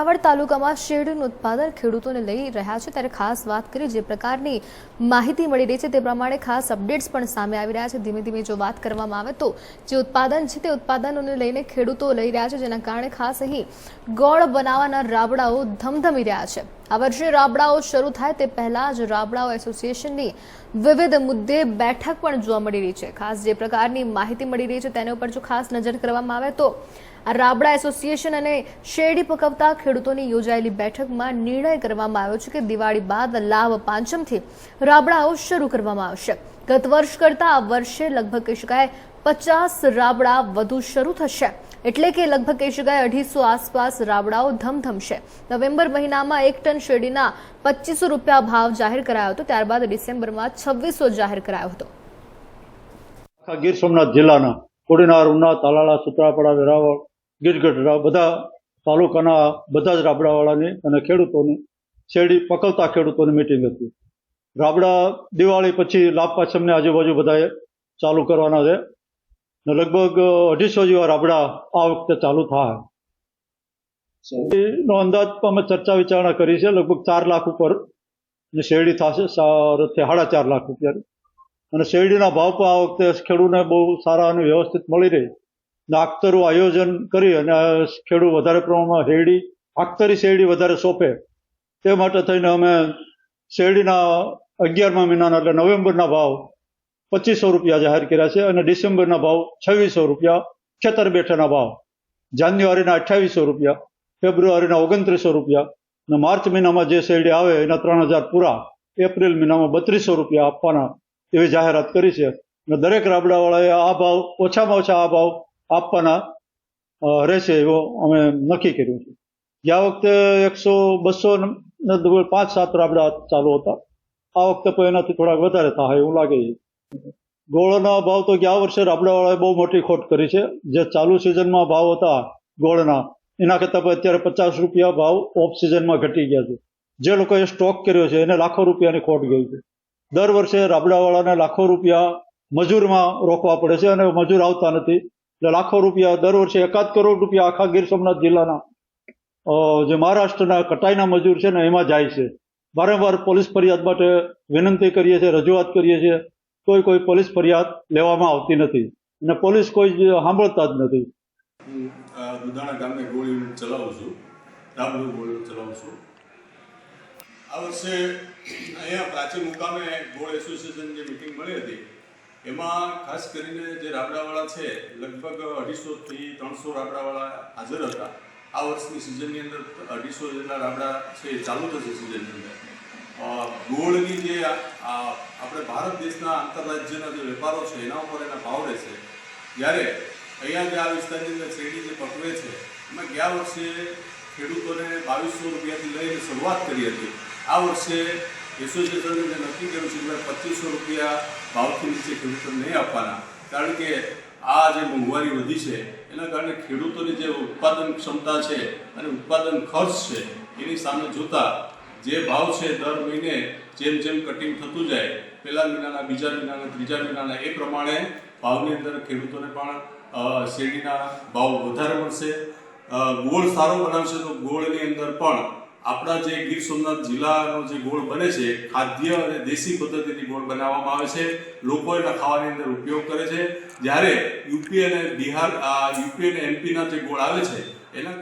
કાવડ તાલુકામાં શેરડીનું ઉત્પાદન ખેડૂતોને લઈ રહ્યા છે. ત્યારે ખાસ વાત કરી જે પ્રકારની માહિતી મળી રહી છે તે પ્રમાણે ખાસ અપડેટ્સ પણ સામે આવી રહ્યા છે. ધીમે ધીમે જો વાત કરવામાં આવે તો જે ઉત્પાદન છે તે ઉત્પાદનોને લઈને ખેડૂતો લઈ રહ્યા છે, જેના કારણે ખાસ અહીં ગોળ બનાવવાના રાબડાઓ ધમધમી રહ્યા છે. આ વર્ષે રાબડાઓ શરૂ થાય તે પહેલા જ રાબડાઓ એસોસિએશનની વિવિધ મુદ્દે બેઠક પણ જોવા મળી રહી છે. ખાસ જે પ્રકારની માહિતી મળી રહી છે તેના ઉપર જો ખાસ નજર કરવામાં આવે તો આ રાબડા એસોસિએશન અને શેરડી પકવતા ખેડૂતોની યોજાયેલી બેઠકમાં નિર્ણય કરવામાં આવ્યો છે કે દિવાળી બાદ લાભ પાંચમથી રાબડાઓ શરૂ કરવામાં આવશે. ગત વર્ષ કરતાં આ વર્ષે લગભગ કહી શકાય પચાસ રાબડા વધુ શરૂ થશે. એટલે કે લગભગ કહી શકાય અઢીસો આસપાસ રાબડાઓ ધમધમશે. નવેમ્બર મહિનામાં એક ટન શેરડીના પચીસો રૂપિયા ભાવ જાહેર કરાયો હતો. ત્યારબાદ ડિસેમ્બરમાં છવ્વીસો જાહેર કરાયો હતો. ગીર સોમનાથ જિલ્લાના કોડીનાર, ઉના, તાલાળા, સુત્રાપાડા, વેરાવળ ગીરગઢડા બધા તાલુકાના બધા જ રાબડાવાળાની અને ખેડૂતોની શેરડી પકવતા ખેડૂતોની મિટિંગ હતી. રાબડા દિવાળી પછી લાભ પાછમની આજુબાજુ બધાએ ચાલુ કરવાના છે. ને લગભગ અઢીસો જેવા રાબડા આ વખતે ચાલુ થાય. નો અંદાજ અમે ચર્ચા વિચારણા કરી છે, લગભગ ચાર લાખ ઉપર શેરડી થશે સાડા ચાર લાખ રૂપિયા અને શેરડીના ભાવ પણ આ વખતે ખેડૂતને બહુ સારા અને વ્યવસ્થિત મળી રહે. ને આખતરું આયોજન કરી અને ખેડૂત વધારે પ્રમાણમાં શેરડી, આખતરી શેરડી વધારે સોંપે. તે માટે થઈને અમે શેરડીના અગિયારમા મહિનાના એટલે નવેમ્બરના ભાવ પચીસો રૂપિયા જાહેર કર્યા છે અને ડિસેમ્બરના ભાવ છવ્વીસો રૂપિયા ખેતર બેઠાના ભાવ જાન્યુઆરીના અઠ્યાવીસો રૂપિયા, ફેબ્રુઆરીના ઓગણત્રીસો રૂપિયા અને માર્ચ મહિનામાં જે શેરડી આવે એના ત્રણ હજાર પૂરા, એપ્રિલ મહિનામાં બત્રીસો રૂપિયા આપવાના એવી જાહેરાત કરી છે. અને દરેક રાબડાવાળાએ આ ભાવ ઓછામાં ઓછા આ ભાવ આપવાના રહેશે એવો અમે નક્કી કર્યું છે. ગયા વખતે એકસો બસો પાંચ, સાત રાબડા ચાલુ હતા. આ વખતે પણ એનાથી થોડાક વધારે થાય એવું લાગે છે. ગોળના ભાવ તો ગયા વર્ષે રાબડાવાળાએ બહુ મોટી ખોટ કરી છે. જે ચાલુ સિઝનમાં ભાવ હતા ગોળના, એના કરતાં પણ અત્યારે પચાસ રૂપિયા ભાવ ઓફ સિઝનમાં ઘટી ગયા છે. જે લોકોએ સ્ટોક કર્યો છે એને લાખો રૂપિયાની ખોટ ગઈ છે. દર વર્ષે રાબડાવાળાને લાખો રૂપિયા મજૂરમાં રોકવા પડે છે અને મજૂર આવતા નથી. એટલે લાખો રૂપિયા દર વર્ષે એકાદ કરોડ રૂપિયા આખા ગીર સોમનાથ જિલ્લાના જે મહારાષ્ટ્રના કટાઈના મજૂર છે ને, એમાં જાય છે. વારંવાર પોલીસ ફરિયાદ માટે વિનંતી કરીએ છીએ, રજૂઆત કરીએ છીએ. કોઈ કોઈ પોલીસ ફરિયાદ લેવામાં આવતી નથી. અને પોલીસ કોઈ જ સાંભળતા જ નથી. દુધાણા ગામે ગોળ ચલાવું છું. રાબડું ગોળ ચલાવું છું. આ વર્ષે અહીંયા પ્રાચીન મુકામે ગોળ એસોસિએશનની મિટિંગ મળી હતી એમાં ખાસ કરીને જે રાબડાવાળા છે, લગભગ અઢીસોથી ત્રણસો રાબડાવાળા હાજર હતા. આ વર્ષની સિઝનની અંદર અઢીસો જેટલા રાબડા છે, એ ચાલુ થશે સિઝનની અંદર. ગોળની જે આપણે ભારત દેશના આંતરરાજ્યના જે વેપારો છે, એના ઉપર એના ભાવ રહેશે. જ્યારે અહીંયા જે આ વિસ્તારની અંદર શેરડી જે પકવે છે, એમાં ગયા વર્ષે ખેડૂતોને બાવીસો રૂપિયાથી લઈને શરૂઆત કરી હતી. આ વર્ષે એસોસિએશને જે નક્કી કર્યું છે પચીસો રૂપિયા ભાવથી નીચે ખેડૂતોને નહીં આપવાના. કારણ કે આ જે મોંઘવારી વધી છે, એના કારણે ખેડૂતોની જે ઉત્પાદન ક્ષમતા છે અને ઉત્પાદન ખર્ચ છે, એની સામે જોતા જે ભાવ છે દર મહિને જેમ જેમ કટિંગ થતું જાય, પહેલા મહિનાના, બીજા મહિનાના, ત્રીજા મહિનાના, એ પ્રમાણે ભાવની અંદર ખેડૂતોને પણ શેરડીના ભાવ વધારે મળશે. ગોળ સારો બનાવશે તો ગોળની અંદર પણ આપણા જે ગીર સોમનાથ જિલ્લાનો જે ગોળ બને છે, ખાદ્ય અને દેશી પદ્ધતિથી ગોળ બનાવવામાં આવે છે, લોકો એના ખાવાની અંદર ઉપયોગ કરે છે. જ્યારે યુપી અને બિહાર યુપી અને એમપીના જે ગોળ આવે છે, એના